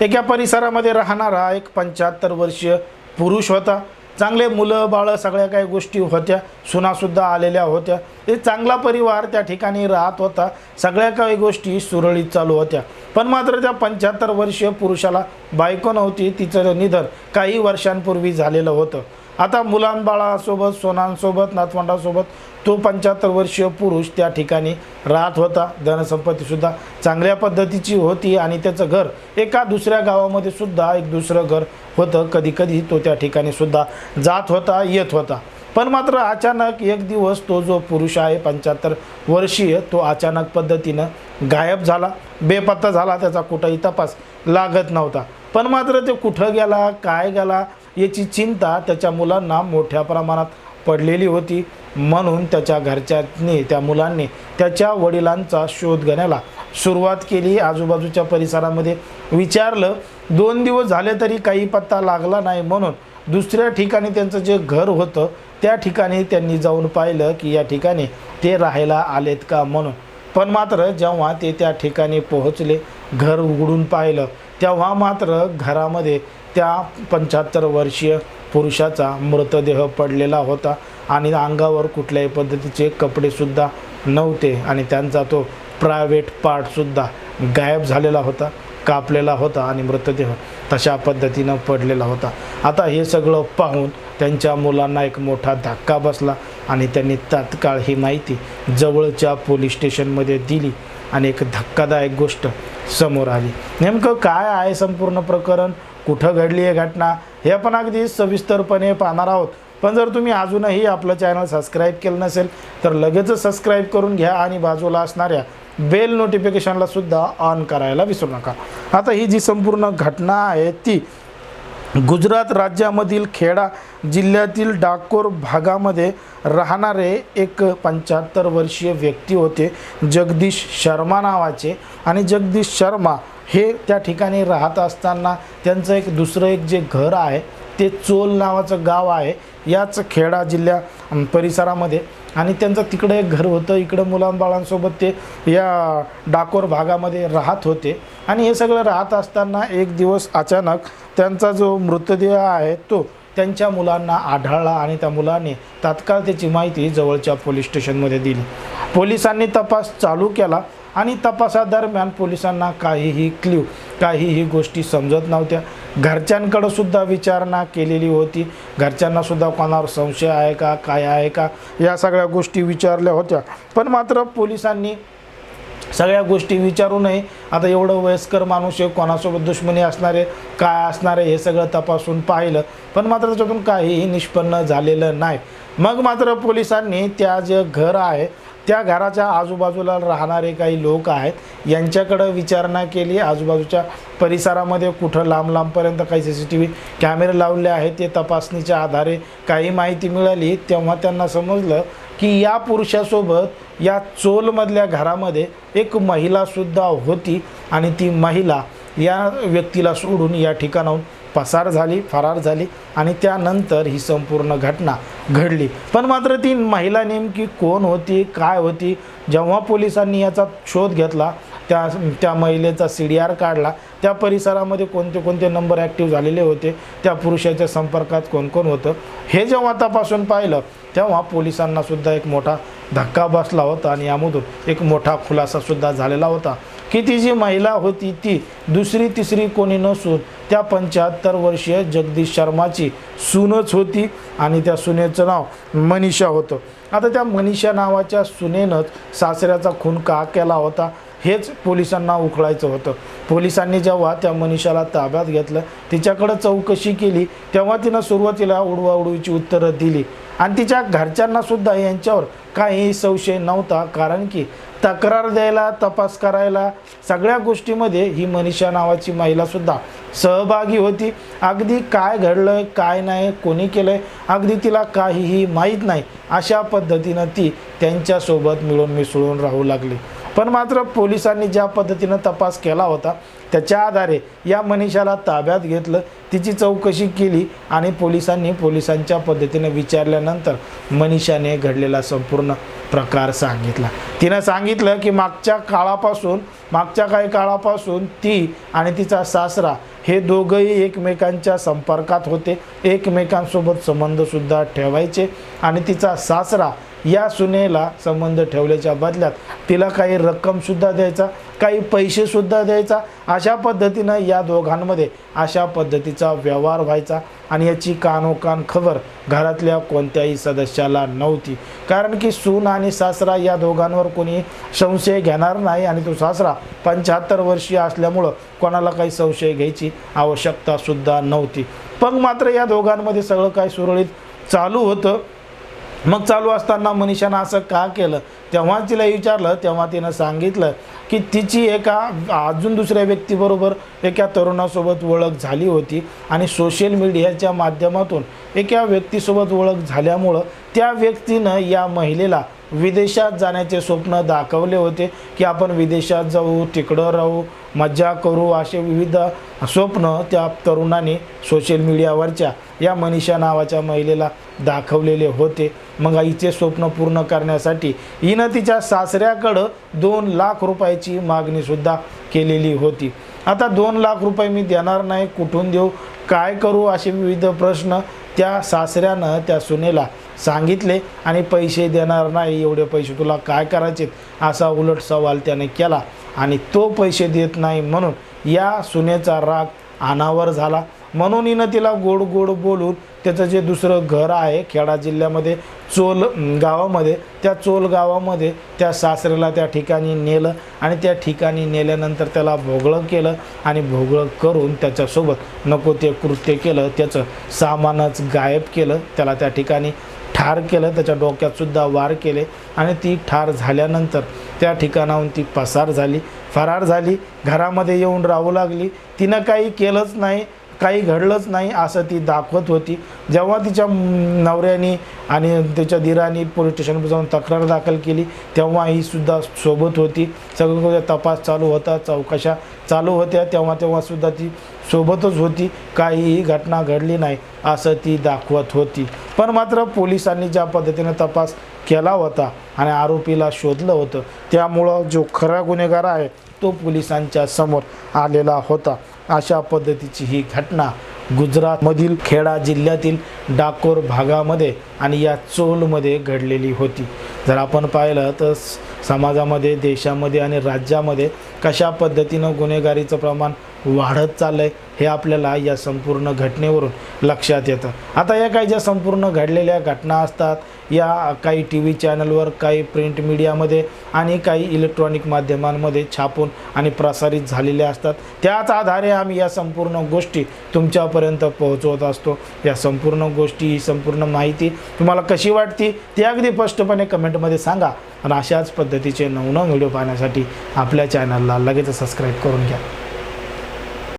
एका परिसरामध्ये राहणारा एक पंच्याहत्तर वर्षीय पुरुष होता. चांगले मुलं बाळं सगळ्या काही गोष्टी होत्या. सुनासुद्धा आलेल्या होत्या. एक चांगला परिवार त्या ठिकाणी राहत होता. सगळ्या काही गोष्टी सुरळीत चालू होत्या. पण मात्र त्या पंच्याहत्तर वर्षीय पुरुषाला बायको नव्हती. तिचं निधन काही वर्षांपूर्वी झालेलं होतं. आता मुलांबाळासोबत सोनांसोबत नातवंडासोबत तो पंच्याहत्तर वर्षीय पुरुष त्या ठिकाणी राहत होता. धनसंपत्तीसुद्धा चांगल्या पद्धतीची होती आणि त्याचं घर एका दुसऱ्या गावामध्ये सुद्धा एक दुसरं घर होतं. कधीकधी तो त्या ठिकाणी सुद्धा जात होता येत होता. पण मात्र अचानक एक दिवस तो जो पुरुष आहे पंच्याहत्तर वर्षीय तो अचानक पद्धतीनं गायब झाला. बेपत्ता झाला. त्याचा कुठंही तपास लागत नव्हता. पण मात्र ते कुठं गेला काय गेला याची चिंता त्याच्या मुलांना मोठ्या प्रमाणात पडलेली होती. म्हणून त्याच्या घरच्यांनी त्या मुलांनी त्याच्या वडिलांचा शोध घेण्याला सुरुवात केली. आजूबाजूच्या परिसरामध्ये विचारलं दोन दिवस झाले तरी काही पत्ता लागला नाही म्हणून दुसऱ्या ठिकाणी त्यांचं जे घर होतं त्या ठिकाणी त्यांनी जाऊन पाहिलं की या ठिकाणी ते राहायला आलेत का म्हणून. पण मात्र जेव्हा ते त्या ठिकाणी पोहोचले घर उघडून पाहिलं तेव्हा मात्र घरामध्ये त्या पंच्याहत्तर वर्षीय पुरुषाचा मृतदेह पडलेला होता आणि अंगावर कुठल्याही पद्धतीचे कपडेसुद्धा नव्हते आणि त्यांचा तो प्रायव्हेट पार्टसुद्धा गायब झालेला होता कापलेला होता आणि मृतदेह तशा पद्धतीनं पडलेला होता. आता हे सगळं पाहून त्यांच्या मुलांना एक मोठा धक्का बसला आणि त्यांनी तात्काळ ही माहिती जवळच्या पोलीस स्टेशनमध्ये दिली आणि एक धक्कादायक गोष्ट समोर आली. नेमकं काय आहे संपूर्ण प्रकरण? कुठं घडली आहे घटना? हे आपण अगदी सविस्तरपणे पाहणार आहोत. पण जर तुम्ही अजूनही आपलं चॅनल सबस्क्राईब केलं नसेल तर लगेचच सबस्क्राईब करून घ्या आणि बाजूला असणाऱ्या बेल नोटिफिकेशनला सुद्धा ऑन करायला विसरू नका. आता ही जी संपूर्ण घटना आहे ती गुजरात राज्यामधील खेडा जिल्ह्यातील डाकोर भागामध्ये राहणारे एक पंच्याहत्तर वर्षीय व्यक्ती होते जगदीश शर्मा नावाचे. आणि जगदीश शर्मा हे त्या ठिकाणी राहत असताना त्यांचं एक दुसरं एक जे घर आहे ते चोल नावाचं गाव आहे. याच खेडा जिल्ह्या परिसरामध्ये. आणि त्यांचं तिकडे एक घर होतं. इकडं मुलांबाळांसोबत ते या डाकोर भागामध्ये राहत होते. आणि हे सगळं राहत असताना एक दिवस अचानक त्यांचा जो मृतदेह आहे तो त्यांच्या मुलांना आढळला आणि त्या मुलांनी तात्काळ त्याची माहिती जवळच्या पोलीस स्टेशनमध्ये दिली. पोलिसांनी तपास चालू केला. आणि तपासादरम्यान पोलिसांना काहीही क्ल्यू काहीही गोष्टी समजत नव्हत्या. घरच्यांकडं सुद्धा विचारणा केलेली होती. घरच्यांना सुद्धा कोणावर संशय आहे का काय आहे का या सगळ्या गोष्टी विचारल्या होत्या. पण मात्र पोलिसांनी सगळ्या गोष्टी विचारूनही आता एवढं वयस्कर माणूस आहे कोणासोबत दुश्मनी असणारे काय असणारे हे सगळं तपासून पाहिलं. पण मात्र त्याच्यातून काहीही निष्पन्न झालेलं नाही. मग मात्र पोलिसांनी त्या जे घर आहे त्या घराच्या आजूबाजूला राहणारे काही लोक आहेत. यांच्याकडं विचारणा केली. आजूबाजूच्या परिसरामध्ये कुठं लांब लांबपर्यंत काही सी सी टी व्ही कॅमेरे लावले आहेत ते तपासणीच्या आधारे काही माहिती मिळाली. तेव्हा त्यांना समजलं की या पुरुषासोबत या चोलमधल्या घरामध्ये एक महिलासुद्धा होती आणि ती महिला या व्यक्तीला सोडून या ठिकाणाहून पसार झाली फरार झाली आणि त्यानंतर ही संपूर्ण घटना घडली. पण मात्र ती महिला नेमकी कोण होती काय होती? जेव्हा पोलिसांनी याचा शोध घेतला त्या त्या महिलेचा सी डी आर काढला त्या परिसरामध्ये कोणते कोणते नंबर ॲक्टिव्ह झालेले होते त्या पुरुषाच्या संपर्कात कोण कोण होतं? हे जेव्हा तपासून पाहिलं तेव्हा पोलिसांनासुद्धा एक मोठा धक्का बसला होता आणि यामधून एक मोठा खुलासासुद्धा झालेला होता. की ती जी महिला होती ती दुसरी तिसरी कोणी नसून त्या पंच्याहत्तर वर्षीय जगदीश शर्माची सूनच होती आणि त्या सुनेचं नाव मनीषा होतं. आता त्या मनीषा नावाच्या सुनेनंच सासऱ्याचा खून का केला होता? हेच पोलिसांना उकळायचं होतं. पोलिसांनी जेव्हा त्या मनीषाला ताब्यात घेतलं तिच्याकडं चौकशी केली तेव्हा तिनं सुरुवातीला उडवाउडवीची उत्तरं दिली. आणि तिच्या घरच्यांनासुद्धा यांच्यावर काही संशय नव्हता कारण की तक्रार द्यायला तपास करायला सगळ्या गोष्टीमध्ये ही मनीषा नावाची महिलासुद्धा सहभागी होती. अगदी काय घडलं काय नाही कोणी केलं आहे अगदी तिला काहीही माहीत नाही अशा पद्धतीनं ती त्यांच्यासोबत मिळून मिसळून राहू लागली. पण मात्र पोलिसांनी ज्या पद्धतीनं तपास केला होता त्याच्या आधारे या मनीषाला ताब्यात घेतलं. तिची चौकशी केली आणि पोलिसांनी पोलिसांच्या पद्धतीने विचारल्यानंतर मनीषाने घडलेला संपूर्ण प्रकार सांगितला. तिनं सांगितलं की मागच्या काळापासून मागच्या काही काळापासून ती आणि तिचा सासरा हे दोघंही एकमेकांच्या संपर्कात होते. एकमेकांसोबत संबंधसुद्धा ठेवायचे आणि तिचा सासरा या सुनेला संबंध ठेवल्याच्या बदल्यात तिला काही रक्कमसुद्धा द्यायचा काही पैसेसुद्धा द्यायचा. अशा पद्धतीनं या दोघांमध्ये अशा पद्धतीचा व्यवहार व्हायचा आणि याची कानोकान खबर घरातल्या कोणत्याही सदस्याला नव्हती. कारण की सून आणि सासरा या दोघांवर कोणी संशय घेणार नाही आणि तो सासरा पंच्याहत्तर वर्षीय असल्यामुळं कोणाला काही संशय घ्यायची आवश्यकतासुद्धा नव्हती. पण मात्र या दोघांमध्ये सगळं काही सुरळीत चालू होतं. मग चालू असताना मनीषानं असं का केलं? तेव्हा तिला विचारलं तेव्हा तिनं सांगितलं की तिची एका अजून दुसऱ्या व्यक्तीबरोबर एका तरुणासोबत ओळख झाली होती आणि सोशल मीडियाच्या माध्यमातून एका व्यक्तीसोबत ओळख झाल्यामुळं त्या व्यक्तीनं या महिलेला विदेशात जाण्याचे स्वप्न दाखवले होते की आपण विदेशात जाऊ तिकडं राहू मज्जा करू असे विविध स्वप्न त्या तरुणाने सोशल मीडियावरच्या या मनीषा नावाच्या महिलेला दाखवलेले होते. मग आईचे स्वप्न पूर्ण करण्यासाठी हिनं तिच्या सासऱ्याकडं दोन लाख रुपयाची मागणीसुद्धा केलेली होती. आता दोन लाख रुपये मी देणार नाही कुठून देऊ काय करू असे विविध प्रश्न त्या सासऱ्यानं त्या सुनेला सांगितले आणि पैसे देणार नाही एवढे पैसे तुला काय करायचे? असा उलट सवाल त्याने केला. आणि तो पैसे देत नाही म्हणून या सुनेचा राग अनावर झाला. म्हणून हिनं तिला गोड गोड बोलून त्याचं जे दुसरं घर आहे खेडा जिल्ह्यामध्ये चोल गावामध्ये त्या चोल गावामध्ये त्या सासरेला त्या ठिकाणी नेलं आणि त्या ठिकाणी नेल्यानंतर त्याला भोगळं केलं आणि भोगळं करून त्याच्यासोबत नको ते कृत्य केलं त्याचं सामानच गायब केलं त्याला त्या ठिकाणी ठार केलं त्याच्या डोक्यातसुद्धा वार केले आणि ती ठार झाल्यानंतर त्या ठिकाणाहून ती पसार झाली. फरार झाली घरामध्ये येऊन राहू लागली. तिनं काही केलंच नाही. काही घडलंच नाही असं ती दाखवत होती. जेव्हा तिच्या नवऱ्याने आणि त्याच्या धीराने पोलीस स्टेशनवर जाऊन तक्रार दाखल केली तेव्हा ही सुद्धा सोबत होती. सगळं तपास चालू होता चौकशा चालू होत्या. तेव्हा तेव्हासुद्धा ती सोबतच होती. काहीही घटना घडली नाही असं ती दाखवत होती. पण मात्र पोलिसांनी ज्या पद्धतीने तपास केला होता आणि आरोपीला शोधलं होतं त्यामुळं जो खरा गुन्हेगार आहे तो पोलिसांच्या समोर आलेला होता. अशा पद्धतीची ही घटना गुजरातमधील खेडा जिल्ह्यातील डाकोर भागामध्ये आणि या चोलमध्ये घडलेली होती. जर आपण पाहिलं तर समाजामध्ये देशामध्ये आणि राज्यामध्ये कशा पद्धतीनं गुन्हेगारीचं प्रमाण वाढत चाललं आहे हे आपल्याला या संपूर्ण घटनेवरून लक्षात येतं. आता या काही ज्या संपूर्ण घडलेल्या घटना असतात या काही टी व्ही चॅनलवर काही प्रिंट मीडियामध्ये आणि काही इलेक्ट्रॉनिक माध्यमांमध्ये छापून आणि प्रसारित झालेल्या असतात. त्याच आधारे आम्ही या संपूर्ण गोष्टी तुमच्यापर्यंत पोहोचवत असतो. या संपूर्ण गोष्टी ही संपूर्ण माहिती तुम्हाला कशी वाटती ती अगदी स्पष्टपणे कमेंटमध्ये सांगा. आणि अशाच पद्धतीचे नवनव व्हिडिओ पाहण्यासाठी आपल्या चॅनलला लगेच सबस्क्राईब करून घ्या.